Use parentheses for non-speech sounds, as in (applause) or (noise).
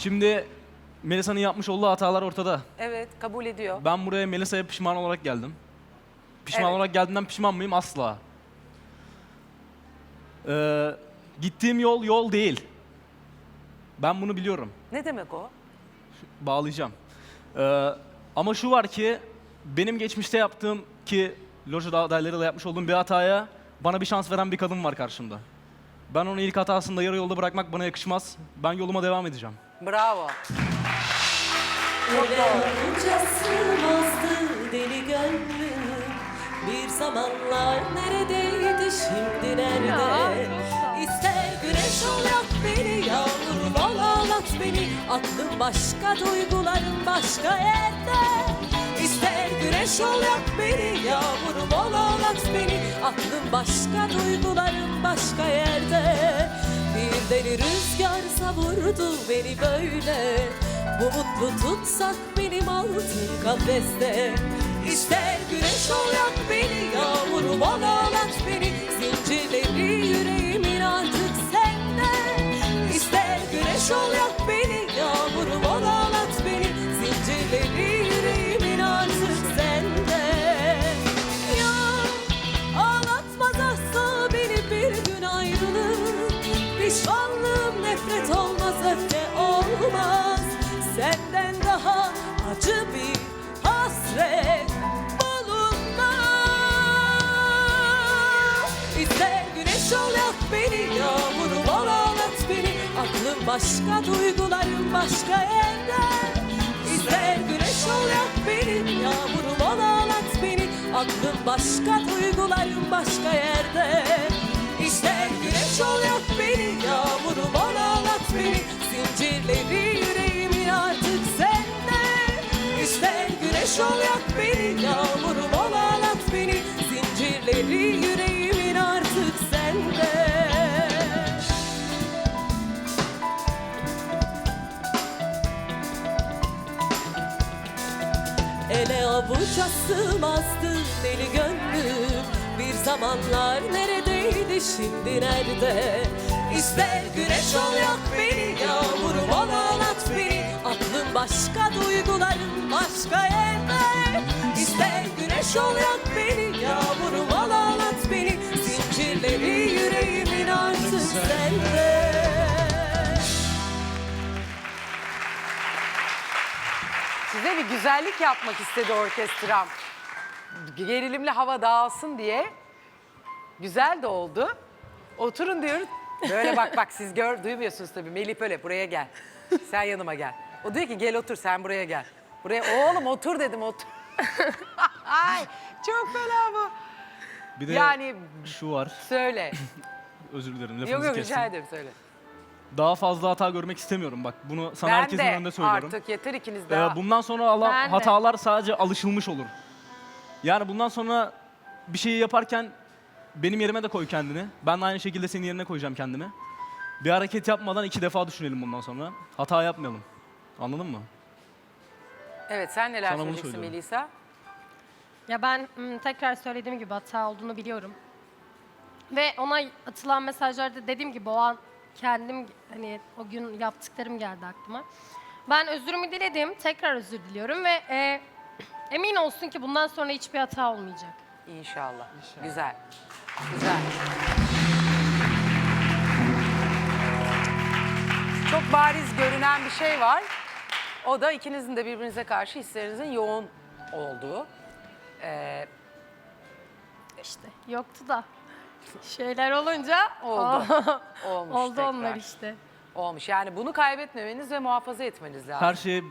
Şimdi Melisa'nın yapmış olduğu hatalar ortada. Evet kabul ediyor. Ben buraya Melisa'ya pişman olarak geldim. Pişman Evet. olarak geldiğimden pişman mıyım? Asla. Ee, gittiğim yol yol değil. Ben bunu biliyorum. Ne demek o? Bağlayacağım. Ee, ama şu var ki benim geçmişte yaptığım ki loja adaylarıyla yapmış olduğum bir hataya bana bir şans veren bir kadın var karşımda. Ben onu ilk hatasında yarı yolda bırakmak bana yakışmaz. Ben yoluma devam edeceğim. Bravo. Ele olunca sığmazdı deli gönlüm Bir zamanlar neredeydi şimdi nerede İster güneş ol yak beni Yağmur ol ağlat beni Aklım başka duygularım başka yerde İster güneş ol yak beni Yağmur ağlat beni. Aklım başka duygularım başka yerde. Bir deli rüzgar savurdu beni böyle. Bu mutlu tutsak benim altın kafeste. İster güneş ol yak beni Yağmur ol ağlat beni. Zincirleri yüreğimin Aklım başka duygularım başka yerde İster güneş ol yak beni Yağmurum ol ağlat beni. Aklım başka duygularım başka yerde. İster güneş ol yak beni Yağmurum ol ağlat beni. Zincirleri yüreğimin artık sende. İster güneş ol yak beni Yağmurum ol ağlat beni. Zincirleri yüreğimin Ele avuca sığmazdı deli gönlüm. Bir zamanlar neredeydi şimdi nerede? İster güneş ol yak beni Yağmurum ol ağlat beni. Aklım başka duygularım başka yerde. İster güneş ol yak beni Yağmurum ol ağlat beni. Zincirleri yüreğimin artık sende bir güzellik yapmak istedi orkestram. Gerilimli hava dağılsın diye. Güzel de oldu. Oturun diyoruz. Böyle bak bak siz gör duymuyorsunuz tabii. Melih böyle buraya gel. Sen yanıma gel. O diyor ki gel otur sen buraya gel. Buraya oğlum otur dedim otur. (laughs) Ay çok fena bu. Bir de Yani- şu var. Söyle. (laughs) Özür dilerim lafınızı yok yok kestim. rica ederim söyle. Daha fazla hata görmek istemiyorum bak. Bunu sana ben herkesin de önünde söylüyorum. artık yeter ikiniz Ee, daha. bundan sonra Allah Ben de. hatalar sadece alışılmış olur. Yani bundan sonra bir şeyi yaparken benim yerime de koy kendini. Ben de aynı şekilde senin yerine koyacağım kendimi. Bir hareket yapmadan iki defa düşünelim bundan sonra. Hata yapmayalım. Anladın mı? Evet sen neler Sana bunu söyleyeceksin söylüyorum. Melisa? Ya ben tekrar söylediğim gibi hata olduğunu biliyorum. Ve ona atılan mesajlarda dediğim gibi o an kendim hani o gün yaptıklarım geldi aklıma. Ben özürümü diledim. Tekrar özür diliyorum ve e, emin olsun ki bundan sonra hiçbir hata olmayacak. İnşallah. Güzel. Güzel. Çok bariz görünen bir şey var. O da ikinizin de birbirinize karşı hislerinizin yoğun olduğu. Ee, İşte yoktu da. Şeyler olunca Oldu. (laughs) Olmuş oldu tekrar. onlar işte. olmuş. Yani bunu kaybetmemeniz ve muhafaza etmeniz lazım. Her şey